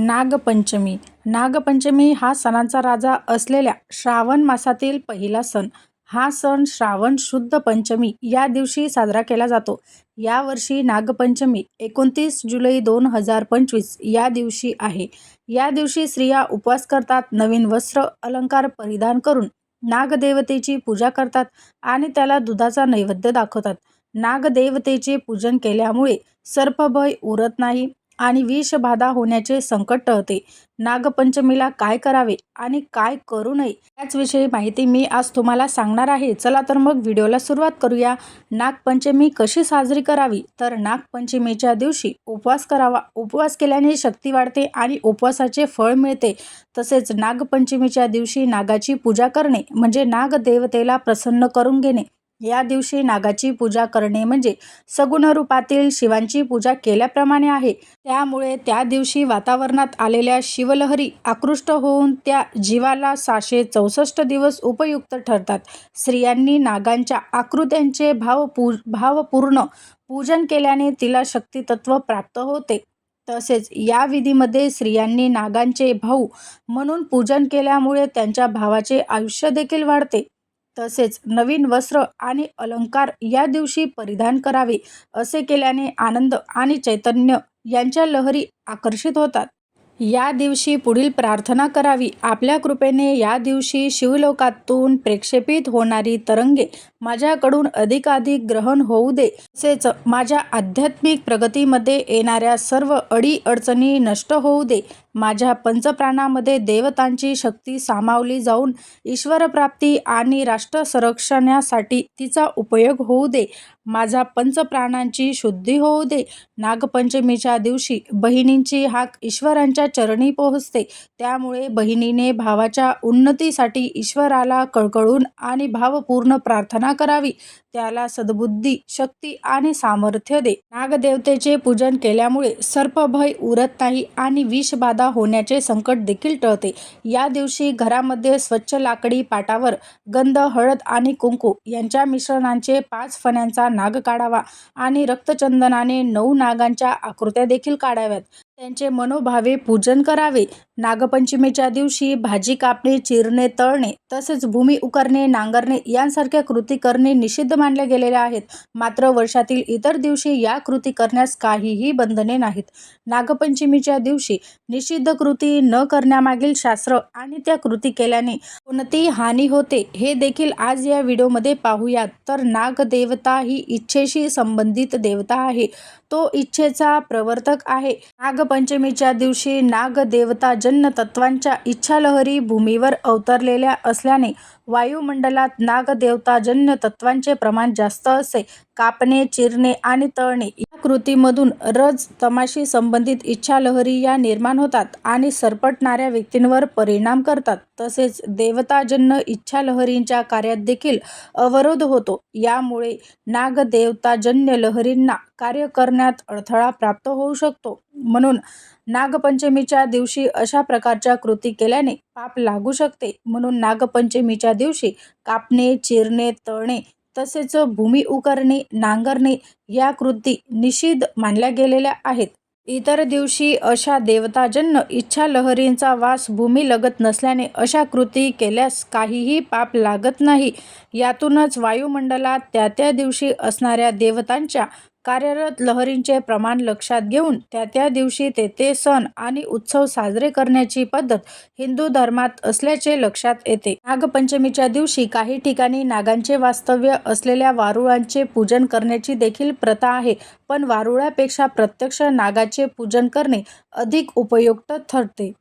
नागपंचमी. नागपंचमी हा सणांचा राजा असलेल्या श्रावण मासातील पहिला सण. हा सण श्रावण शुद्ध पंचमी या दिवशी साजरा केला जातो. यावर्षी नागपंचमी एकोणतीस जुलै दोन हजार पंचवीस या दिवशी आहे. या दिवशी स्त्रिया उपवास करतात नवीन वस्त्र अलंकार परिधान करून नागदेवतेची पूजा करतात आणि त्याला दुधाचा नैवेद्य दाखवतात. नागदेवतेचे पूजन केल्यामुळे सर्पभय उरत नाही. आणि विषबाधा होण्याचे संकट टळते. नागपंचमीला काय करावे आणि काय करू नये याचविषयी माहिती मी आज तुम्हाला सांगणार आहे. चला तर मग व्हिडिओला सुरुवात करूया. नागपंचमी कशी साजरी करावी? तर नागपंचमीच्या दिवशी उपवास करावा. उपवास केल्याने शक्ती वाढते आणि उपवासाचे फळ मिळते. तसेच नागपंचमीच्या दिवशी नागाची पूजा करणे म्हणजे नागदेवतेला प्रसन्न करून घेणे या दिवशी नागाची पूजा करणे म्हणजे सगुण रूपातील शिवांची पूजा केल्याप्रमाणे आहे. त्यामुळे त्या दिवशी वातावरणात आलेल्या शिवलहरी आकृष्ट होऊन त्या जीवाला सहाशे चौसष्ट दिवस उपयुक्त ठरतात. स्त्रियांनी नागांच्या आकृत्यांचे भावपू भावपूर्ण पूजन केल्याने तिला शक्तितत्व प्राप्त होते. तसेच या विधीमध्ये स्त्रियांनी नागांचे भाऊ म्हणून पूजन केल्यामुळे त्यांच्या भावाचे आयुष्य देखील वाढते. तसेच नवीन वस्त्र आणि अलंकार या दिवशी परिधान करावे असे केल्याने आनंद आणि चैतन्य यांच्या लहरी आकर्षित होतात. या दिवशी पुढील प्रार्थना करावी. आपल्या कृपेने या दिवशी शिवलोकातून प्रेक्षेपित होणारी तरंगे माझ्याकडून अधिकाधिक ग्रहण होऊ दे तसेच माझ्या आध्यात्मिक प्रगतीमध्ये येणाऱ्या सर्व अडी अडचणी नष्ट होऊ दे. माझ्या पंचप्राणामध्ये देवतांची शक्ती सामावली जाऊन ईश्वरप्राप्ती आणि राष्ट्र संरक्षणासाठी तिचा उपयोग होऊ दे. माझा पंचप्राणांची शुद्धी होऊ दे. नागपंचमीच्या दिवशी बहिणींची हाक ईश्वरांच्या चरणी पोहोचते. त्यामुळे बहिणीने भावाच्या उन्नतीसाठी ईश्वराला कळकळून आणि भावपूर्ण प्रार्थना करावी. त्याला सद्बुद्धी शक्ती आणि सामर्थ्य दे. नागदेवतेचे पूजन केल्यामुळे सर्पभय उरत नाही आणि विषबाधा होण्याचे संकट देखील टळते. या दिवशी घरामध्ये स्वच्छ लाकडी पाटावर गंध हळद आणि कुंकू यांच्या मिश्रणांचे पाच फण्यांचा नाग काढावा आणि रक्तचंदनाने नऊ नागांच्या आकृत्या देखील काढाव्यात. त्यांचे मनोभावे पूजन करावे. नागपंचमीच्या दिवशी भाजी कापणे चिरणे तळणे तसेच भूमी उकरणे नांगरणे यांसारख्या कृती करणे निषिद्ध मानल्या गेलेल्या आहेत. मात्र वर्षातील इतर दिवशी या कृती करण्यास काहीही बंधने नाहीत. नागपंचमीच्या दिवशी निषिद्ध कृती न करण्यामागील शास्त्र आणि त्या कृती केल्याने कोणती हानी होते हे देखील आज या व्हिडिओमध्ये पाहूयात. तर नागदेवता ही इच्छेशी संबंधित देवता आहे. तो इच्छेचा प्रवर्तक आहे. नागपंचमीच्या दिवशी नागदेवता जन्य तत्वांच्या इच्छालहरी भूमीवर अवतरलेल्या असल्याने वायुमंडलात नागदेवताजन्य तत्वांचे प्रमाण जास्त असे कापणे चिरणे आणि तळणे या कृतीमधून रज तमाशी संबंधित इच्छालहरी या निर्माण होतात आणि सरपटणाऱ्या व्यक्तींवर परिणाम करतात. तसेच देवताजन्य इच्छालहरींच्या कार्यात देखील अवरोध होतो. यामुळे नागदेवताजन्य लहरींना कार्य करण्यात अडथळा प्राप्त होऊ शकतो. म्हणून नागपंचमीच्या दिवशी अशा प्रकारच्या कृती केल्याने पाप लागू शकते. म्हणून नागपंचमीच्या दिवशी कापणे चिरणे तळणे तसेच भूमी उकरणे नांगरणे या कृती निषिद्ध मानल्या गेलेल्या आहेत. इतर दिवशी अशा देवताजन्य इच्छा लहरींचा वास भूमीलगत नसल्याने अशा कृती केल्यास काहीही पाप लागत नाही. यातूनच वायुमंडलात त्या त्या दिवशी असणाऱ्या देवतांच्या कार्यरत लहरींचे प्रमाण लक्षात घेऊन त्या त्या दिवशी ते ते सण आणि उत्सव साजरे करण्याची पद्धत हिंदू धर्मात असल्याचे लक्षात येते. नागपंचमीच्या दिवशी काही ठिकाणी नागांचे वास्तव्य असलेल्या वारुळांचे पूजन करण्याची देखील प्रथा आहे पण वारुळापेक्षा प्रत्यक्ष नागाचे पूजन करणे अधिक उपयुक्त ठरते.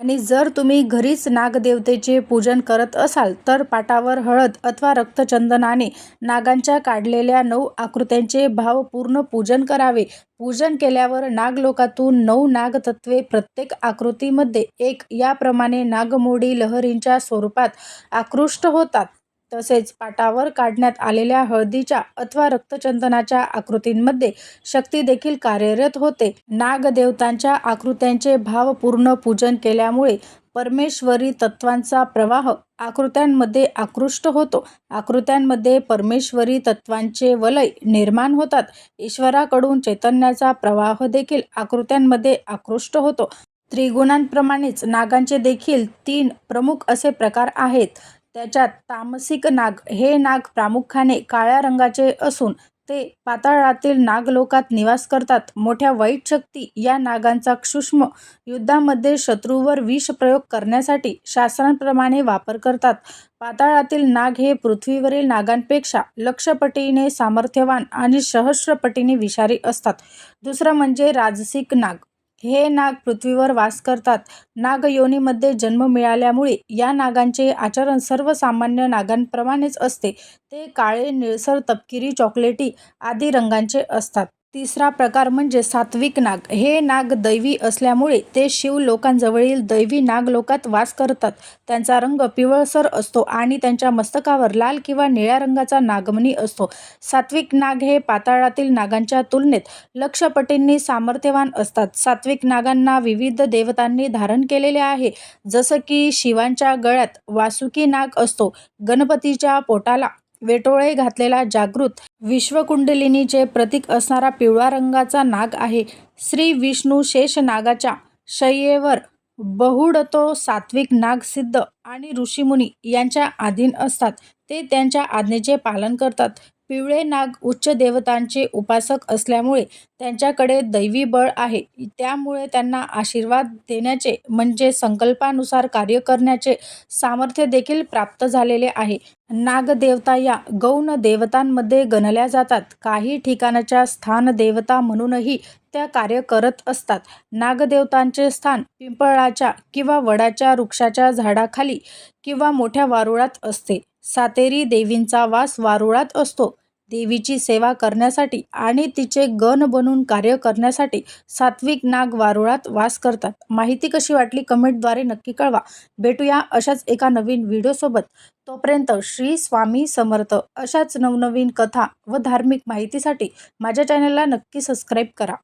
आणि जर तुम्ही घरीच नागदेवतेचे पूजन करत असाल तर पाटावर हळद अथवा रक्तचंदनाने नागांच्या काढलेल्या नऊ आकृत्यांचे भावपूर्ण पूजन करावे. पूजन केल्यावर नागलोकातून नऊ नागतत्वे प्रत्येक आकृतीमध्ये एक. याप्रमाणे नागमोडी लहरींच्या स्वरूपात आकृष्ट होतात. तसेच पाटावर काढण्यात आलेल्या हळदीच्या अथवा रक्तचंदनाच्या आकृतींमध्ये शक्ती देखील कार्यरत होते. नागदेवतांच्या आकृत्यांचे भावपूर्ण पूजन केल्यामुळे परमेश्वरी तत्वांचा प्रवाह आकृत्यांमध्ये आकृष्ट होतो. आकृत्यांमध्ये परमेश्वरी तत्वांचे वलय निर्माण होतात. ईश्वराकडून चैतन्याचा प्रवाह देखील आकृत्यांमध्ये आकृष्ट होतो. त्रिगुणांप्रमाणेच नागांचे देखील तीन प्रमुख असे प्रकार आहेत. त्याच्यात तामसिक नाग हे नाग प्रामुख्याने काळ्या रंगाचे असून ते पाताळातील नागलोकात निवास करतात. मोठ्या वाईट शक्ती या नागांचा सूक्ष्म युद्धामध्ये शत्रूवर विषप्रयोग करण्यासाठी शास्त्रांप्रमाणे वापर करतात. पाताळातील नाग हे पृथ्वीवरील नागांपेक्षा लक्षपटीने सामर्थ्यवान आणि सहस्रपटीने विषारी असतात. दुसरं म्हणजे राजसिक नाग. हे नाग पृथ्वीवर वास करतात. नागयोनीमध्ये जन्म मिळाल्यामुळे या नागांचे आचरण सर्वसामान्य नागांप्रमाणेच असते. ते काळे, निळसर, तपकिरी, चॉकलेटी आदी रंगांचे असतात. तिसरा प्रकार म्हणजे सात्विक नाग. हे नाग दैवी असल्यामुळे ते शिव लोकांजवळील दैवी नागलोकात वास करतात. त्यांचा रंग पिवळसर असतो आणि त्यांच्या मस्तकावर लाल किंवा निळ्या रंगाचा नागमणी असतो. सात्विक नाग हे पाताळातील नागांच्या तुलनेत लक्षपटींनी सामर्थ्यवान असतात. सात्विक नागांना विविध देवतांनी धारण केलेले आहे. जसं की शिवांच्या गळ्यात वासुकी नाग असतो. गणपतीच्या पोटाला वेटोळे घातलेला जागृत विश्वकुंडलिनीचे प्रतीक असणारा पिवळा रंगाचा नाग आहे. श्रीविष्णू शेषनागाच्या शय्येवर बहुडतो सात्विक नाग सिद्ध आणि ऋषीमुनी यांच्या अधीन असतात. ते त्यांच्या आज्ञेचे पालन करतात. पिवळे नाग उच्च देवतांचे उपासक असल्यामुळे त्यांच्याकडे दैवी बळ आहे. त्यामुळे त्यांना आशीर्वाद देण्याचे म्हणजे संकल्पानुसार कार्य करण्याचे सामर्थ्य देखील प्राप्त झालेले आहे. नागदेवता या गौण देवतांमध्ये गणल्या जातात. काही ठिकाणच्या स्थानदेवता म्हणूनही त्या कार्य करत असतात. नागदेवतांचे स्थान पिंपळाच्या किंवा वडाच्या वृक्षाच्या झाडाखाली किंवा मोठ्या वारुळात असते. सातेरी देवींचा वास वारुळात असतो. देवीची सेवा करण्यासाठी आणि तिचे गण बनून कार्य करण्यासाठी सात्विक नाग वारुळात वास करतात. माहिती कशी वाटली कमेंटद्वारे नक्की कळवा. भेटूया अशाच एका नवीन व्हिडिओसोबत. तोपर्यंत श्री स्वामी समर्थ. अशाच नवनवीन कथा व धार्मिक माहितीसाठी माझ्या चॅनलला नक्की सबस्क्राईब करा.